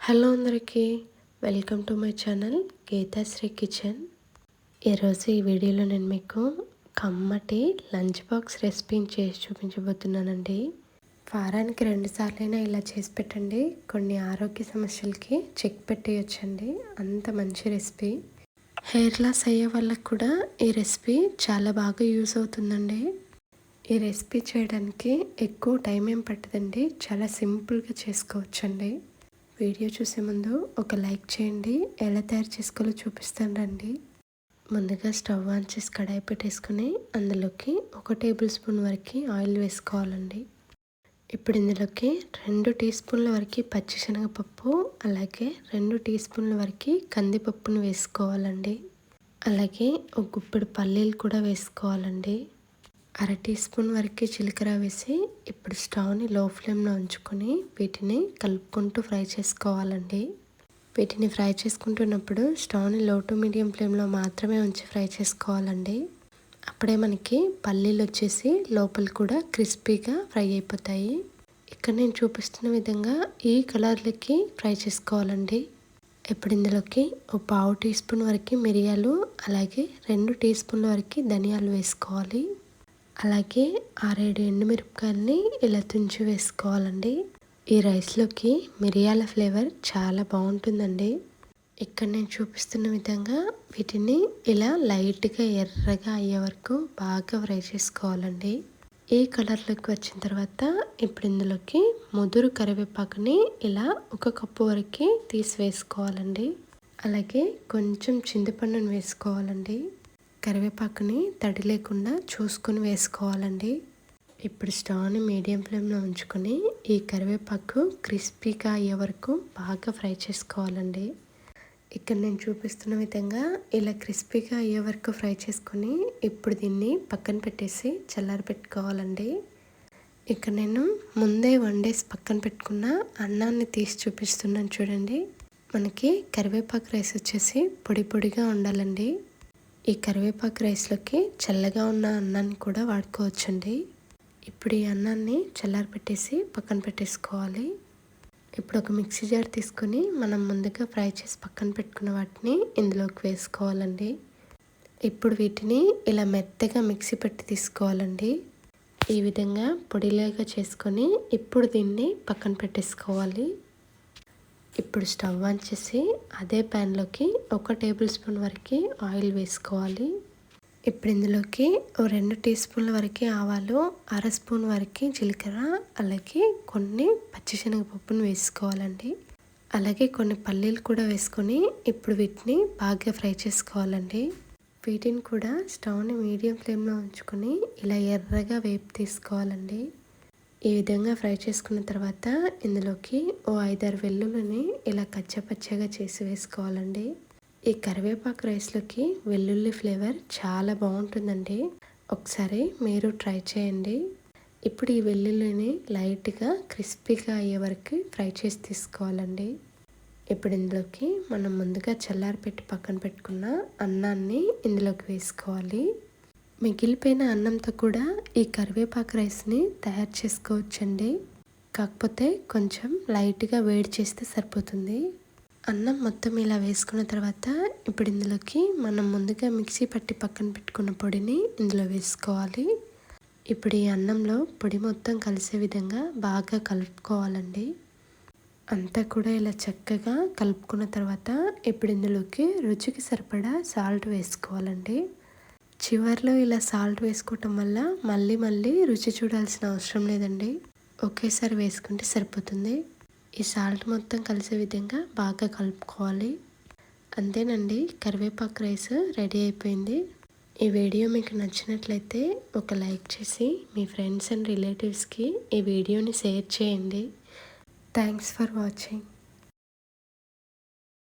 Hello అందరికీ welcome to my channel Geethashri kitchen. ఈరోజు ఈ వీడియోలో నేను మీకు కమ్మటి లంచ్ బాక్స్ రెసిపీని చేసి చూపించబోతున్నానండి. వారానికి రెండుసార్లైనా ఇలా చేసి పెట్టండి. కొన్ని ఆరోగ్య సమస్యలకి చెక్ పెట్టేయచ్చండి. అంత మంచి రెసిపీ. హెయిర్ లాస్ అయ్యే వాళ్ళకి కూడా ఈ రెసిపీ చాలా బాగా యూస్ అవుతుందండి. ఈ రెసిపీ చేయడానికి ఎక్కువ టైం ఏం పట్టదండి. చాలా సింపుల్గా చేసుకోవచ్చండి. వీడియో చూసే ముందు ఒక లైక్ చేయండి. ఎలా తయారు చేసుకోవాలో చూపిస్తాను రండి. ముందుగా స్టవ్ ఆన్ చేసి కడాయి పెట్టేసుకుని అందులోకి ఒక టేబుల్ స్పూన్ వరకు ఆయిల్ వేసుకోవాలండి. ఇప్పుడు ఇందులోకి రెండు టీ స్పూన్ల వరకు పచ్చిశనగపప్పు అలాగే రెండు టీ స్పూన్ల వరకు కందిపప్పును వేసుకోవాలండి. అలాగే ఒక గుప్పెడు పల్లీలు కూడా వేసుకోవాలండి. అర టీ స్పూన్ వరకు జీలకర్ర వేసి ఇప్పుడు స్టవ్ని లో ఫ్లేమ్లో ఉంచుకొని వీటిని కలుపుకుంటూ ఫ్రై చేసుకోవాలండి. వీటిని ఫ్రై చేసుకుంటున్నప్పుడు స్టవ్ని లో టు మీడియం ఫ్లేమ్లో మాత్రమే ఉంచి ఫ్రై చేసుకోవాలండి. అప్పుడే మనకి పల్లీలు వచ్చేసి లోపల కూడా క్రిస్పీగా ఫ్రై అయిపోతాయి. ఇక్కడ నేను చూపిస్తున్న విధంగా ఈ కలర్లకి ఫ్రై చేసుకోవాలండి. ఇప్పుడు ఇందులోకి ఒక పావు టీ స్పూన్ వరకు మిరియాలు అలాగే రెండు టీ స్పూన్ల వరకు ధనియాలు వేసుకోవాలి. అలాగే ఆరేడు ఎండుమిరపకాయలని ఇలా తుంచి వేసుకోవాలండి. ఈ రైస్లోకి మిరియాల ఫ్లేవర్ చాలా బాగుంటుందండి. ఇక్కడ నేను చూపిస్తున్న విధంగా వీటిని ఇలా లైట్గా ఎర్రగా అయ్యే వరకు బాగా ఫ్రై చేసుకోవాలండి. ఈ కలర్లోకి వచ్చిన తర్వాత ఇప్పుడు ఇందులోకి ముదురు కరివేపాకుని ఇలా ఒక కప్పు వరకు తీసి వేసుకోవాలండి. అలాగే కొంచెం చింతపండును వేసుకోవాలండి. కరివేపాకుని తడి లేకుండా చూసుకొని వేసుకోవాలండి. ఇప్పుడు స్టవ్ని మీడియం ఫ్లేమ్లో ఉంచుకొని ఈ కరివేపాకు క్రిస్పీగా అయ్యే వరకు బాగా ఫ్రై చేసుకోవాలండి. ఇక్కడ నేను చూపిస్తున్న విధంగా ఇలా క్రిస్పీగా అయ్యే వరకు ఫ్రై చేసుకొని ఇప్పుడు దీన్ని పక్కన పెట్టేసి చల్లారి పెట్టుకోవాలండి. ఇక్కడ నేను ముందే వండేసి పక్కన పెట్టుకున్న అన్నాన్ని తీసి చూపిస్తున్నాను చూడండి. మనకి కరివేపాకు రైస్ వచ్చేసి పొడి పొడిగా ఉండాలండి. ఈ కరివేపాకు రైస్లోకి చల్లగా ఉన్న అన్నాన్ని కూడా వాడుకోవచ్చండి. ఇప్పుడు ఈ అన్నాన్ని చల్లారి పెట్టేసి పక్కన పెట్టేసుకోవాలి. ఇప్పుడు ఒక మిక్సీ జార్ తీసుకొని మనం ముందుగా ఫ్రై చేసి పక్కన పెట్టుకున్న వాటిని ఇందులోకి వేసుకోవాలండి. ఇప్పుడు వీటిని ఇలా మెత్తగా మిక్సీ పెట్టి తీసుకోవాలండి. ఈ విధంగా పొడిలాగా చేసుకొని ఇప్పుడు దీన్ని పక్కన పెట్టేసుకోవాలి. ఇప్పుడు స్టవ్ ఆన్ చేసి అదే ప్యాన్లోకి ఒక టేబుల్ స్పూన్ వరకు ఆయిల్ వేసుకోవాలి. ఇప్పుడు ఇందులోకి ఓ రెండు టీ స్పూన్ల వరకు ఆవాలు అర స్పూన్ వరకు జీలకర్ర అలాగే కొన్ని పచ్చిశనగపప్పును వేసుకోవాలండి. అలాగే కొన్ని పల్లీలు కూడా వేసుకొని ఇప్పుడు వీటిని బాగా ఫ్రై చేసుకోవాలండి. వీటిని కూడా స్టవ్ని మీడియం ఫ్లేమ్లో ఉంచుకొని ఇలా ఎర్రగా వేపు తీసుకోవాలండి. ఈ విధంగా ఫ్రై చేసుకున్న తర్వాత ఇందులోకి ఓ ఐదారు వెల్లుల్లిని ఇలా కచ్చపచ్చగా చేసి వేసుకోవాలండి. ఈ కరివేపాకు రైస్లోకి వెల్లుల్లి ఫ్లేవర్ చాలా బాగుంటుందండి. ఒకసారి మీరు ట్రై చేయండి. ఇప్పుడు ఈ వెల్లుల్లిని లైట్గా క్రిస్పీగా అయ్యే వరకు ఫ్రై చేసి తీసుకోవాలండి. ఇప్పుడు ఇందులోకి మనం ముందుగా చల్లారి పెట్టి పక్కన పెట్టుకున్న అన్నాన్ని ఇందులోకి వేసుకోవాలి. మిగిలిపోయిన అన్నంతో కూడా ఈ కరివేపాకు రైస్ని తయారు చేసుకోవచ్చండి. కాకపోతే కొంచెం లైట్గా వేడి చేస్తే సరిపోతుంది. అన్నం మొత్తం ఇలా వేసుకున్న తర్వాత ఇప్పుడు ఇందులోకి మనం ముందుగా మిక్సీ పట్టి పక్కన పెట్టుకున్న పొడిని ఇందులో వేసుకోవాలి. ఇప్పుడు ఈ అన్నంలో పొడి మొత్తం కలిసే విధంగా బాగా కలుపుకోవాలండి. అంతా కూడా ఇలా చక్కగా కలుపుకున్న తర్వాత ఇప్పుడు ఇందులోకి రుచికి సరిపడా సాల్ట్ వేసుకోవాలండి. చివరిలో ఇలా సాల్ట్ వేసుకోవటం వల్ల మళ్ళీ మళ్ళీ రుచి చూడాల్సిన అవసరం లేదండి. ఒకేసారి వేసుకుంటే సరిపోతుంది. ఈ సాల్ట్ మొత్తం కలిసే విధంగా బాగా కలుపుకోవాలి. అంతేనండి కరివేపాకు రైస్ రెడీ అయిపోయింది. ఈ వీడియో మీకు నచ్చినట్లయితే ఒక లైక్ చేసి మీ ఫ్రెండ్స్ అండ్ రిలేటివ్స్కి ఈ వీడియోని షేర్ చేయండి. Thanks for watching.